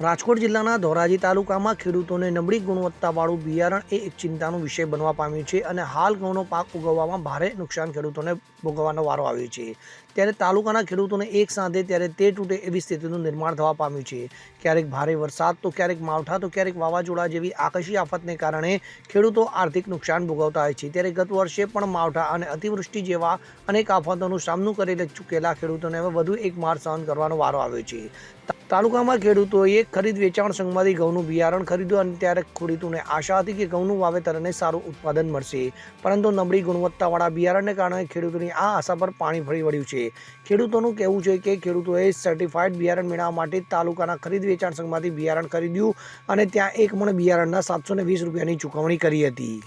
રાજકોટ જિલ્લાના ધોરાજી તાલુકામાં ખેડૂતોને નબળી ગુણવત્તાવાળું બિયારણ એ એક ચિંતાનો વિષય બનવા પામ્યું છે અને હાલ ઘઉંનો પાક ઉગવવામાં ભારે નુકસાન ખેડૂતોને ભોગવવાનો વારો આવ્યો છે. ત્યારે તાલુકાના ખેડૂતોને એક સાંધે ત્યારે તે તૂટે એવી સ્થિતિનું નિર્માણ થવા પામ્યું છે. ક્યારેક ભારે વરસાદ, તો ક્યારેક માવઠા, તો ક્યારેક વાવાઝોડા જેવી આકર્ષી આફતને કારણે ખેડૂતો આર્થિક નુકસાન ભોગવતા હોય છે. ત્યારે ગત વર્ષે પણ માવઠા અને અતિવૃષ્ટિ જેવા અનેક આફતોનો સામનો કરી ચૂકેલા ખેડૂતોને હવે વધુ એક માર સહન કરવાનો વારો આવ્યો છે. તાલુકામાં ખેડૂતોએ ખરીદ વેચાણ સંઘમાંથી ઘઉંનું બિયારણ ખરીદ્યું અને ત્યારે ખેડૂતોને આશા હતી કે ઘઉંનું વાવેતર અને સારું ઉત્પાદન મળશે. પરંતુ નબળી ગુણવત્તાવાળા બિયારણને કારણે ખેડૂતોની આ આશા પર પાણી ફરી વળ્યું છે. ખેડૂતોનું કહેવું છે કે ખેડૂતોએ સર્ટિફાઈડ બિયારણ મેળવવા માટે તાલુકાના ખરીદ વેચાણ સંઘમાંથી બિયારણ ખરીદ્યું અને ત્યાં એક મણ બિયારણના સાતસો વીસ રૂપિયાની ચૂકવણી કરી હતી.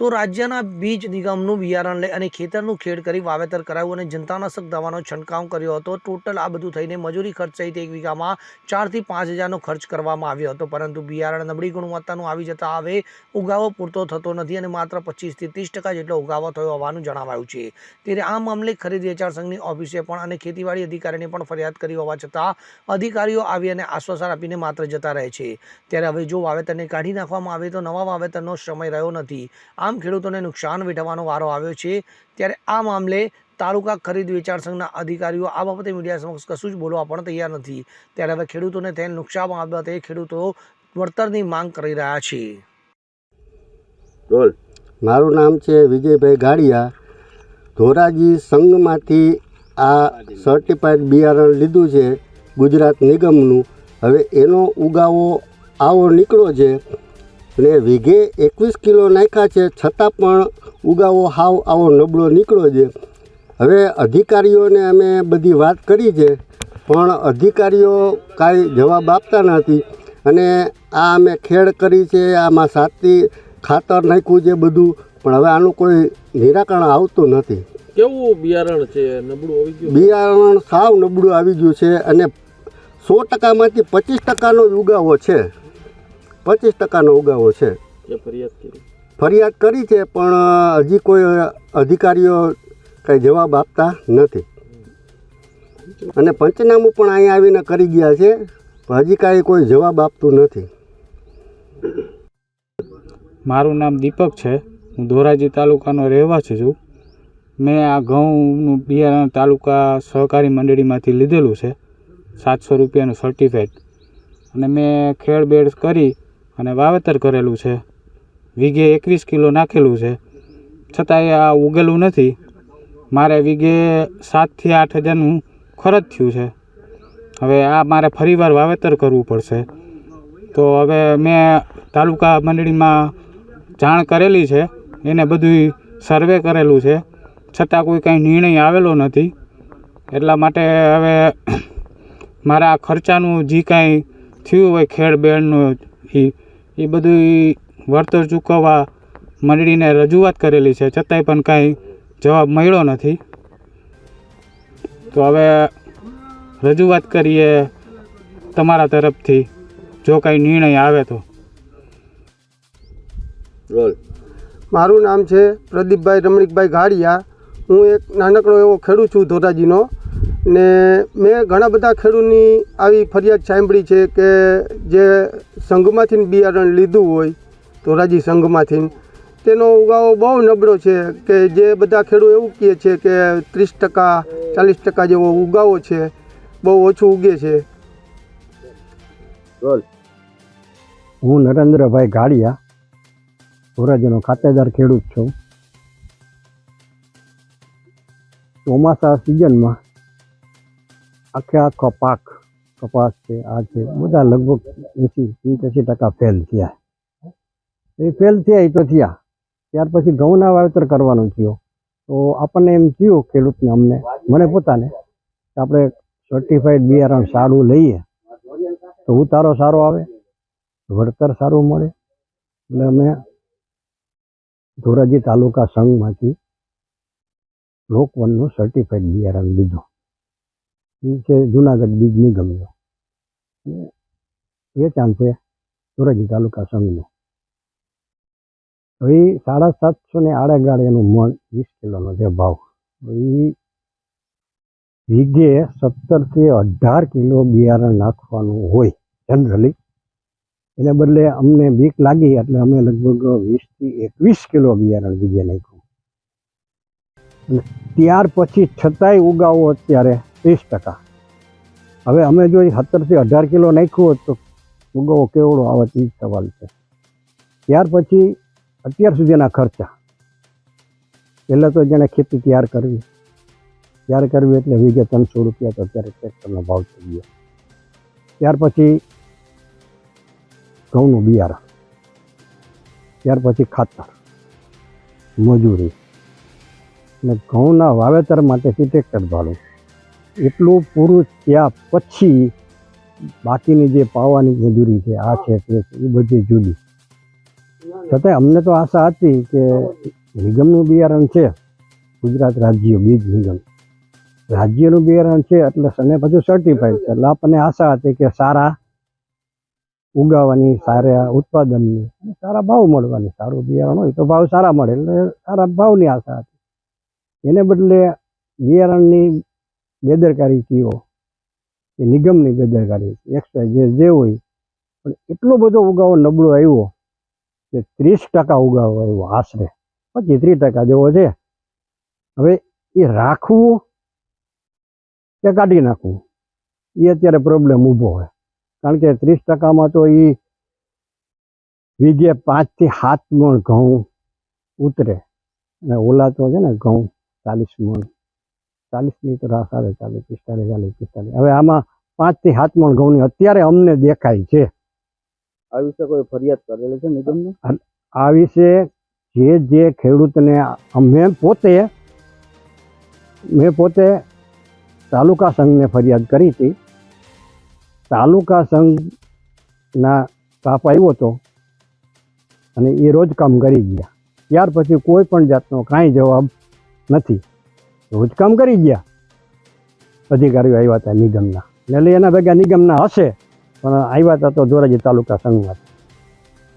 તો રાજ્યના બીજ નિગમનું બિયારણ લઈ અને ખેતરનું ખેડ કરી વાવેતર કરાવ્યું અને જંતાનાશક દવાનો છંટકાવ કર્યો હતો. ટોટલ આ બધું થઈને મજૂરી ખર્ચ સહિત એક વીઘામાં ચારથી પાંચ હજારનો ખર્ચ કરવામાં આવ્યો હતો. પરંતુ બિયારણ નબળી ગુણવત્તાનું આવી જતા હવે ઉગાવો પૂરતો થતો નથી અને માત્ર પચીસથી ત્રીસ ટકા જેટલો ઉગાવો થયો હોવાનું જણાવાયું છે. ત્યારે આ મામલે ખરીદ વેચાણ સંઘની ઓફિસે પણ અને ખેતીવાડી અધિકારીને પણ ફરિયાદ કરી હોવા છતાં અધિકારીઓ આવી અને આશ્વાસન આપીને માત્ર જતા રહે છે. ત્યારે હવે જો વાવેતરને કાઢી નાખવામાં આવે તો નવા વાવેતરનો સમય રહ્યો નથી. આમ ખેડૂતોને નુકસાન વેઠવાનો વારો આવ્યો છે. ત્યારે આ મામલે તાલુકા ખરીદ વેચાણ સંઘના અધિકારીઓ આ બાબતે મીડિયા સમક્ષ કશું જ બોલવા પણ તૈયાર નથી. ત્યારે હવે ખેડૂતોને થયેલ નુકસાન બાબતે ખેડૂતો વળતરની માંગ કરી રહ્યા છે. રોલ મારું નામ છે વિજયભાઈ ગાડિયા. ધોરાજી સંઘમાંથી આ સર્ટિફાઈડ બિયારણ લીધું છે ગુજરાત નિગમનું. હવે એનો ઉગાવો આવો નીકળ્યો છે. ને વીઘે એકવીસ કિલો નાખ્યા છે છતાં પણ ઉગાવો હાવ આવો નબળો નીકળ્યો છે. હવે અધિકારીઓને અમે બધી વાત કરી છે પણ અધિકારીઓ કાંઈ જવાબ આપતા નથી. અને આ અમે ખેડ કરી છે આમાં સાતી ખાતર નાખ્યું છે બધું પણ હવે આનું કોઈ નિરાકરણ આવતું નથી. કેવું બિયારણ છે? નબળું આવી ગયું? બિયારણ સાવ નબળું આવી ગયું છે અને સો ટકામાંથી પચીસ ટકાનો જ ઉગાવો છે. પચીસ ટકાનો ઉગાવો છે. ફરિયાદ કરી. છે પણ હજી કોઈ અધિકારીઓ કંઈ જવાબ આપતા નથી. અને પંચનામું પણ અહીંયા આવીને કરી ગયા છે પણ હજી કાંઈ કોઈ જવાબ આપતું નથી. મારું નામ દીપક છે. હું ધોરાજી તાલુકાનો રહેવાસી છું. મેં આ ઘઉંનું બિયારણ તાલુકા સહકારી મંડળીમાંથી લીધેલું છે સાતસો રૂપિયાનું સર્ટિફિકેટ અને મેં ખેડ બેડ કરી અને વાવેતર કરેલું છે. વીઘે એકવીસ કિલો નાખેલું છે. છતાંય આ ઉગેલું નથી. મારે વીઘે સાતથી આઠ હજારનું ખર્ચ થયું છે. હવે આ મારે ફરીવાર વાવેતર કરવું પડશે. તો હવે મેં તાલુકા મંડળીમાં જાણ કરેલી છે. એને બધું સર્વે કરેલું છે. છતાં કોઈ કાંઈ નિર્ણય આવેલો નથી. એટલા માટે હવે મારા ખર્ચાનું જે કાંઈ થયું હોય ખેડ બેડનું એ એ બધી વળતર ચૂકવવા મંડળીને રજૂઆત કરેલી છે. છતાંય પણ કાંઈ જવાબ મળ્યો નથી. તો હવે રજૂઆત કરીએ તમારા તરફથી, જો કાંઈ નિર્ણય આવે તો. મારું નામ છે પ્રદીપભાઈ રમણીકભાઈ ગાડિયા. હું એક નાનકડો એવો ખેડૂત છું ધોરાજીનો ને મેં ઘણા બધા ખેડૂતની આવી ફરિયાદ સાંભળી છે કે જે સંઘમાંથી બિયારણ લીધું હોય ધોરાજી સંઘમાંથી તેનો ઉગાવો બહુ નબળો છે કે જે બધા ખેડૂત એવું કહે છે કે ત્રીસ ટકા, ચાલીસ ટકા જેવો ઉગાવો છે, બહુ ઓછું ઉગે છે. હું નરેન્દ્રભાઈ ગાડિયા, ધોરાજીનો ખાતેદાર ખેડૂત છું. ચોમાસા સિઝનમાં આખે આખો પાક કપાસ છે આ છે, બધા લગભગ એંસી, પંચ્યાસી ટકા ફેલ થયા. એ ફેલ થયા, એ તો થયા. ત્યાર પછી ઘઉંના વાવેતર કરવાનું થયું. તો આપણને એમ થયું ખેડૂતને અમને, મને પોતાને, કે આપણે સર્ટિફાઈડ બિયારણ સારું લઈએ. તો ઉતારો સારો આવે, વળતર સારું મળે. એટલે અમે ધોરાજી તાલુકા સંઘમાંથી લોકવનનું સર્ટિફાઈડ બિયારણ લીધું. એ છે જુનાગઢ બીજ નિગમનો અને વેચાણ છે ધોરાજી તાલુકા સંઘનું. હવે સાડા સાતસો ને આડેગાળે એનું મણ વીસ કિલોનો છે ભાવ. એ વીઘે સત્તરથી અઢાર કિલો બિયારણ નાખવાનું હોય જનરલી એને બદલે અમને બીક લાગી એટલે અમે લગભગ વીસથી એકવીસ કિલો બિયારણ વીઘે નાખ્યું. ત્યાર પછી છતાંય ઉગાવો અત્યારે. ત્રીસ ટકા. હવે અમે જો સત્તરથી અઢાર કિલો નાખ્યું હોત તો ફુગાવો કેવડો આવે તે સવાલ છે. ત્યાર પછી અત્યાર સુધીના ખર્ચા. પહેલાં તો જેણે ખેતી તૈયાર કરવી. તૈયાર કરવી એટલે વીઘે ત્રણસો રૂપિયા તો અત્યારે ટ્રેક્ટરનો ભાવ થઈ ગયો. ત્યાર પછી ઘઉંનું બિયારણ. ત્યાર પછી ખાતર, મજૂરી. અને ઘઉંના વાવેતર માટેથી ટ્રેક્ટર ભાડું. એટલું પૂરું થયા પછી બાકીની જે પાવાની મજૂરી છે, આ છે, તે એ બધી જુદી. છતાંય અમને તો આશા હતી કે નિગમનું બિયારણ છે, ગુજરાત રાજ્ય બીજ નિગમ. રાજ્યનું બિયારણ છે એટલે અને પછી સર્ટિફાઈડ છે, એટલે આપણને આશા હતી કે સારા ઉગાવવાની સારા ઉત્પાદનની સારા ભાવ મળવાની, સારું બિયારણ હોય તો ભાવ સારા મળે, એટલે સારા ભાવની આશા હતી. એને બદલે બિયારણની બેદરકારી કયો? એ નિગમની બેદરકારી એક્સ્ટ્રા જે જે હોય, પણ એટલો બધો ઉગાવો નબળો આવ્યો કે ત્રીસ ટકા ઉગાવો આવ્યો આશરે. પછી ત્રીસ ટકા જેવો છે. હવે એ રાખવું કે કાઢી નાખવું? એ અત્યારે પ્રોબ્લેમ ઊભો હોય. કારણ કે ત્રીસ ટકામાં તો એ વીઘે પાંચથી સાત મણ ઘઉં ઉતરે. અને ઓલા તો છે ને ઘઉં ચાલીસ મણ. ચાલીસની તો રાહ આવે ચાલીસ પિસ્તાલીસ ચાલીસ પિસ્તાલીસ. હવે આમાં પાંચથી સાત મણ ઘઉંની અત્યારે અમને દેખાય છે. આ વિશે કોઈ ફરિયાદ કરેલી છે નિગમને? આ વિશે જે જે ખેડૂતને અમે પોતે મેં પોતે તાલુકા સંઘને ફરિયાદ કરી હતી. તાલુકા સંઘના કાપ આવ્યો હતો અને એ રોજ કામ કરી ગયા. ત્યાર પછી કોઈ પણ જાતનો કાંઈ જવાબ નથી. રોજ કામ કરી ગયા. અધિકારીઓ આવ્યા હતા નિગમના. એટલે એના ભેગા નિગમના હશે, પણ આવ્યા હતા તો ધોરાજી તાલુકા સંઘમાં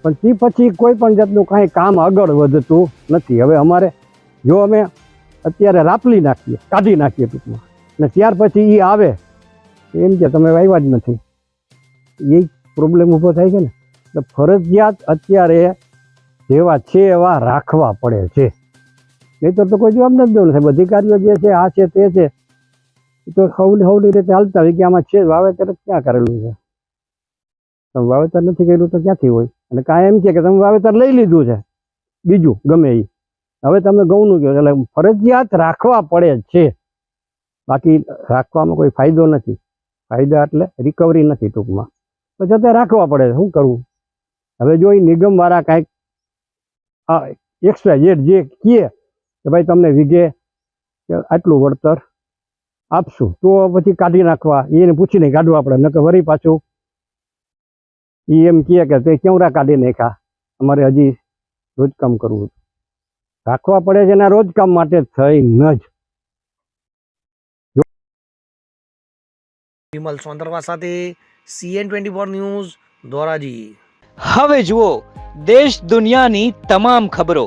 પણ તે પછી કોઈ પણ જાતનું કાંઈ કામ આગળ વધતું નથી. હવે અમારે જો અમે અત્યારે રાપલી નાખીએ, કાઢી નાખીએ ટૂંકમાં. ને ત્યાર પછી એ આવે. એમ કે તમે આવ્યા જ નથી. એ પ્રોબ્લેમ ઊભો થાય છે ને. એટલે ફરજિયાત અત્યારે જેવા છે એવા રાખવા પડે છે. નહીંતર તો કોઈ જવાબ નથી દેવું સાહેબ. અધિકારીઓ જે છે, આ છે, તે છે તો સૌની સૌની રીતે હાલતા હોય કે આમાં છે જ વાવેતર ક્યાં કરેલું છે? તમે વાવેતર નથી કર્યું તો ક્યાંથી હોય? અને કાંઈ એમ કે તમે વાવેતર લઈ લીધું છે, બીજું, ગમે એ હવે તમે ઘઉંનું કહો એટલે ફરજિયાત રાખવા પડે જ છે. બાકી રાખવામાં કોઈ ફાયદો નથી. ફાયદા એટલે રિકવરી નથી ટૂંકમાં. પછી છતાં રાખવા પડે છે, શું કરવું? હવે જો એ નિગમવાળા કાંઈક એક્સ્ટ્રા જેડ જે કહે કે ભાઈ તમને વીઘે આટલું વળતર આપશું. તો પછી કાઢી નાખવા. એને પૂછીને કાઢવા આપણે. નકર વરી પાછું એ એમ કહે કે તે કેવડા કાઢી નાખ્યા? અમારે હજી રોજકામ કરવું છે. રાખવા પડે છે એના રોજકામ માટે થઈ ન જ. વિમલ સોંદરવા સાથે CN twenty four news Dhoraji. હવે જુઓ દેશ દુનિયાની તમામ ખબરો.